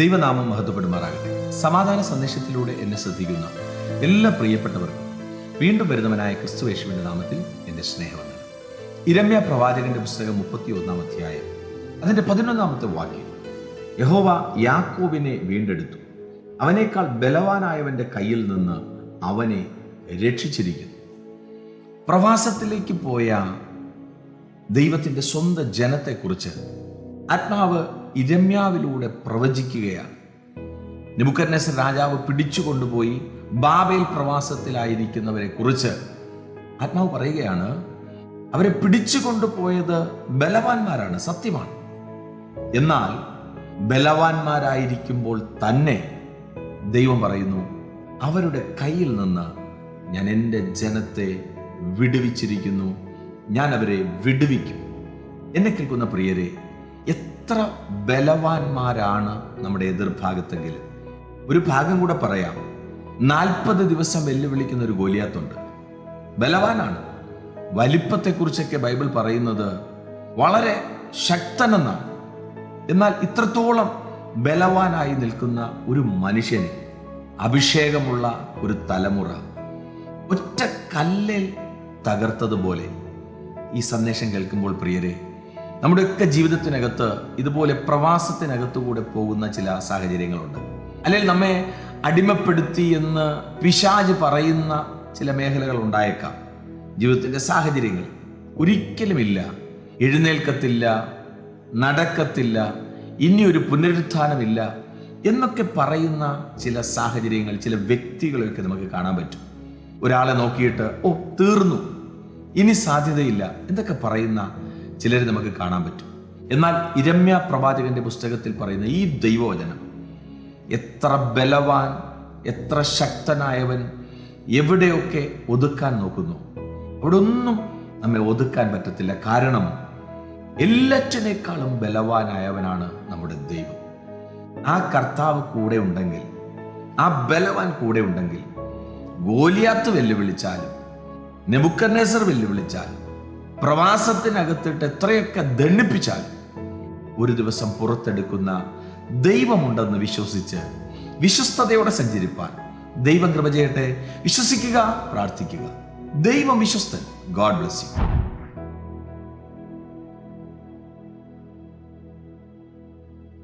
ദൈവനാമം മഹത്വപ്പെടുമാറാകട്ടെ. സമാധാന സന്ദേശത്തിലൂടെ എന്നെ ശ്രദ്ധിക്കുന്ന എല്ലാ പ്രിയപ്പെട്ടവർക്കും വീണ്ടും വരുന്നവനായ ക്രിസ്തുവേശുവിന്റെ നാമത്തിൽ എന്റെ സ്നേഹവന്ദനം. ഇരമ്യ പ്രവാചകന്റെ പുസ്തകം മുപ്പത്തി ഒന്നാം അധ്യായം അതിന്റെ പതിനൊന്നാമത്തെ വാക്യം. യഹോവ യാക്കോബിനെ വീണ്ടെടുത്തു. അവനേക്കാൾ ബലവാനായവന്റെ കയ്യിൽ നിന്ന് അവനെ രക്ഷിച്ചിരിക്കുന്നു. പ്രവാസത്തിലേക്ക് പോയ ദൈവത്തിന്റെ സ്വന്തം ജനത്തെക്കുറിച്ച് ആത്മാവ് ഇരമ്യാവിലൂടെ പ്രവചിക്കുകയാണ്. നെബുക്കർനെസർ രാജാവ് പിടിച്ചു കൊണ്ടുപോയി ബാബേൽ പ്രവാസത്തിലായിരിക്കുന്നവരെ കുറിച്ച് ആത്മാവ് പറയുകയാണ് അവരെ പിടിച്ചു കൊണ്ടുപോയത് ബലവാന്മാരാണ് സത്യമാണ്. എന്നാൽ ബലവാന്മാരായിരിക്കുമ്പോൾ തന്നെ ദൈവം പറയുന്നു അവരുടെ കയ്യിൽ നിന്ന് ഞാൻ എന്റെ ജനത്തെ വിടുവിച്ചിരിക്കുന്നു ഞാൻ അവരെ വിടുവിക്കും. എന്നെ കേൾക്കുന്ന പ്രിയരെ എത്ര ബലവാന്മാരാണ് നമ്മുടെ എതിർഭാഗത്തെങ്കിൽ. ഒരു ഭാഗം കൂടെ പറയാം. നാൽപ്പത് ദിവസം വെല്ലുവിളിക്കുന്ന ഒരു ഗോലിയാത്തുണ്ട്. ബലവാനാണ്. വലിപ്പത്തെക്കുറിച്ചൊക്കെ ബൈബിൾ പറയുന്നത് വളരെ ശക്തനെന്നാണ്. എന്നാൽ ഇത്രത്തോളം ബലവാനായി നിൽക്കുന്ന ഒരു മനുഷ്യന് അഭിഷേകമുള്ള ഒരു തലമുറ ഒറ്റ കല്ലിൽ തകർത്തതുപോലെ ഈ സന്ദേശം കേൾക്കുമ്പോൾ പ്രിയരെ നമ്മുടെയൊക്കെ ജീവിതത്തിനകത്ത് ഇതുപോലെ പ്രവാസത്തിനകത്തുകൂടെ പോകുന്ന ചില സാഹചര്യങ്ങളുണ്ട്. അല്ലെങ്കിൽ നമ്മെ അടിമപ്പെടുത്തി എന്ന് പിശാജ് പറയുന്ന ചില മേഖലകൾ ഉണ്ടായേക്കാം. ജീവിതത്തിന്റെ സാഹചര്യങ്ങൾ ഒരിക്കലുമില്ല. എഴുന്നേൽക്കത്തില്ല നടക്കത്തില്ല ഇനി ഒരു പുനരുത്ഥാനമില്ല എന്നൊക്കെ പറയുന്ന ചില സാഹചര്യങ്ങൾ ചില വ്യക്തികളെയൊക്കെ നമുക്ക് കാണാൻ പറ്റും. ഒരാളെ നോക്കിയിട്ട് ഓ തീർന്നു. ഇനി സാധ്യതയില്ല. എന്നൊക്കെ പറയുന്ന ചിലരെ നമുക്ക് കാണാൻ പറ്റും. എന്നാൽ ഇരമ്യ പ്രവാചകന്റെ പുസ്തകത്തിൽ പറയുന്ന ഈ ദൈവവചനം എത്ര ബലവാൻ എത്ര ശക്തനായവൻ എവിടെയൊക്കെ ഒതുക്കാൻ നോക്കുന്നു. അവിടെ ഒന്നും നമ്മെ ഒതുക്കാൻ പറ്റത്തില്ല. കാരണം എല്ലാറ്റിനേക്കാളും ബലവാനായവനാണ് നമ്മുടെ ദൈവം. ആ കർത്താവ് കൂടെ ഉണ്ടെങ്കിൽ ആ ബലവാൻ കൂടെ ഉണ്ടെങ്കിൽ ഗോലിയാത്ത് വെല്ലുവിളിച്ചാലും നെബുക്കന്നേസർ വെല്ലുവിളിച്ചാലും പ്രവാസത്തിനകത്തിട്ട് എത്രയൊക്കെ ദണ്ണിപ്പിച്ചാലും ഒരു ദിവസം പുറത്തെടുക്കുന്ന ദൈവമുണ്ടെന്ന് വിശ്വസിച്ച് വിശ്വസ്തയോടെ സഞ്ചരിപ്പാൻ ദൈവം കൃപ ചെയ്യട്ടെ. വിശ്വസിക്കുക പ്രാർത്ഥിക്കുക. ദൈവം വിശ്വസ്തൻ. God bless you